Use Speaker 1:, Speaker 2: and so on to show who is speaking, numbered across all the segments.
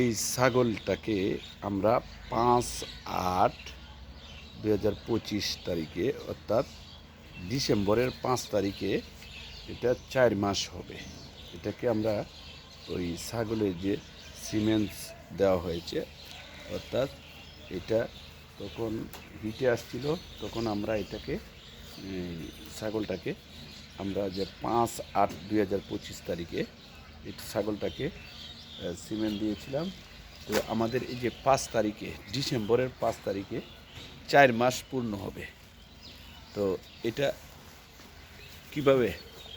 Speaker 1: এই ছাগলটাকে আমরা পাঁচ আট দুই তারিখে, অর্থাৎ ডিসেম্বরের পাঁচ তারিখে এটা চার মাস হবে। এটাকে আমরা ওই ছাগলের যে সিমেন্টস দেওয়া হয়েছে, অর্থাৎ এটা তখন হিটে আসছিল, তখন আমরা এটাকে ছাগলটাকে আমরা যে পাঁচ আট দুই তারিখে ছাগলটাকে সিমেন্ট দিয়েছিলাম। তো আমাদের এই যে পাঁচ তারিখে ডিসেম্বরের পাঁচ তারিখে চার মাস পূর্ণ হবে। তো এটা কীভাবে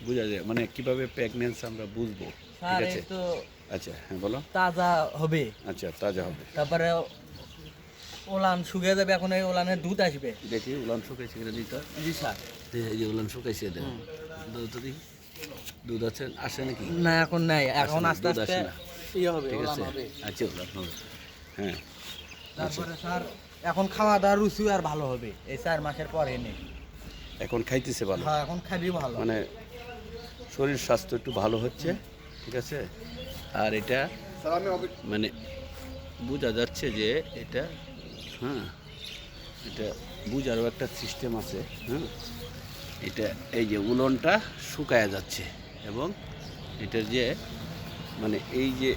Speaker 1: বোঝা যায়? মানে কীভাবে প্রেগনেন্স আমরা বুঝব? ঠিক আছে?
Speaker 2: তো
Speaker 1: আচ্ছা হ্যাঁ বলো।
Speaker 2: তাজা হবে।
Speaker 1: আচ্ছা তাজা হবে।
Speaker 2: তারপরে ওলান শুকিয়ে যাবে এখন এই ওলানের দুধ আসবে।
Speaker 1: দেখি উলান শুকাইছে কিনা দিতে
Speaker 2: জি স্যার।
Speaker 1: এই যে ওলান শুকাইছে দেখ দুধ দেখি। দুধ আছে আসে নাকি?
Speaker 2: না এখন নাই। এখন আস্তে আস্তে
Speaker 1: না।
Speaker 2: ইয়ে হবে
Speaker 1: ঠিক আছে? আচ্ছা হ্যাঁ।
Speaker 2: তারপরে স্যার এখন খাওয়া দাওয়ার রুচি আর ভালো হবে এই চার মাসের পরে নেই
Speaker 1: এখন খাইতেছে ভালো?
Speaker 2: হ্যাঁ এখন খাবি ভালো।
Speaker 1: মানে শরীর স্বাস্থ্য একটু ভালো হচ্ছে ঠিক আছে? আর এটা মানে বোঝা যাচ্ছে যে এটা হ্যাঁ এটা বুঝারও একটা সিস্টেম আছে হ্যাঁ? এটা এই যে উলনটা শুকায়া যাচ্ছে এবং এটার যে মানে এই যে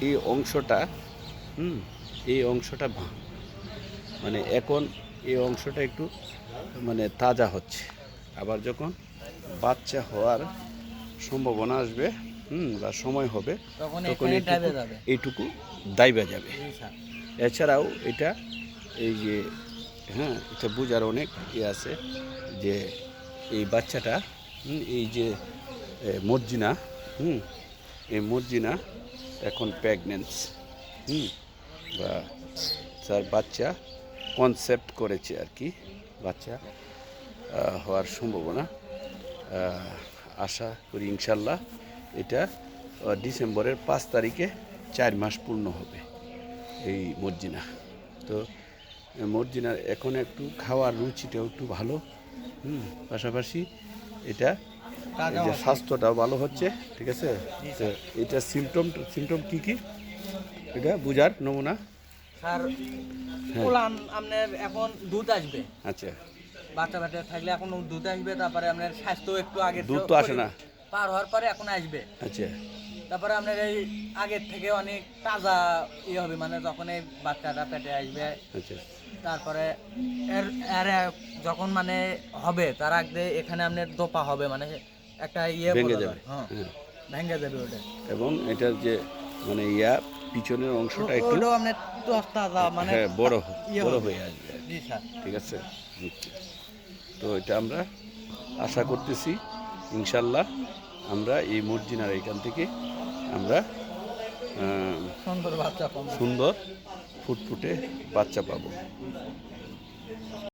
Speaker 1: এই অংশটা হুম এই অংশটা ভা- মানে এখন এই অংশটা একটু মানে তাজা হচ্ছে। আবার যখন বাচ্চা হওয়ার সম্ভাবনা আসবে হুম বা সময় হবে
Speaker 2: তখন
Speaker 1: এইটুকু দাইবা যাবে। এছাড়াও এটা এই যে হ্যাঁ এটা বোঝার অনেক ইয়ে আছে যে এই বাচ্চাটা এই যে মর্জিনা, হুম, এই মর্জিনা এখন প্রেগনেন্স হুম, বা তার বাচ্চা কনসেপ্ট করেছে আর কি, বাচ্চা হওয়ার সম্ভাবনা আশা করি ইনশাল্লাহ এটা ডিসেম্বরের পাঁচ তারিখে চার মাস পূর্ণ হবে এই মর্জিনা। তো মর্জিনার এখন একটু খাওয়ার রুচিটাও একটু ভালো হুম পাশাপাশি এটা যে স্বাস্থ্যটাও ভালো হচ্ছে ঠিক আছে? তো এটা সিমটম সিমটম কী কী? এটা বুঝার নমুনা?
Speaker 2: স্যার
Speaker 1: হ্যাঁ।
Speaker 2: আপনার এখন দুধ আসবে।
Speaker 1: আচ্ছা।
Speaker 2: বাচ্চা বাচ্চা থাকলে এখন দুধ আসবে তারপরে আপনার স্বাস্থ্য একটু আগে
Speaker 1: দুধ তো আসে না।
Speaker 2: পার হওয়ার পরে এখন আসবে।
Speaker 1: আচ্ছা।
Speaker 2: তারপরে আপনার এই আগের থেকে অনেক তাজা ইয়ে হবে মানে যখন এই বাচ্চাটা পেটে আসবে।
Speaker 1: আচ্ছা।
Speaker 2: তারপরে এর এর যখন মানে হবে তার আগে এখানে আপনার দোপা হবে মানে একটা ইয়ে
Speaker 1: ভেঙে যাবে।
Speaker 2: হ্যাঁ
Speaker 1: হ্যাঁ।
Speaker 2: ভেঙে যাবে ওটা।
Speaker 1: এবং এটার যে মানে ইয়া পিছনের অংশটা একটু
Speaker 2: আপনার তাজা মানে
Speaker 1: হ্যাঁ বড়
Speaker 2: ইয়ে
Speaker 1: বড়। হয়ে আসবে।
Speaker 2: জি স্যার।
Speaker 1: ঠিক আছে। তো এটা আমরা আশা করতেছি ইনশাল্লাহ আমরা এই মর্জিনার এখান থেকে আমরা
Speaker 2: সুন্দর বাচ্চা
Speaker 1: সুন্দর ফুটফুটে বাচ্চা পাবো।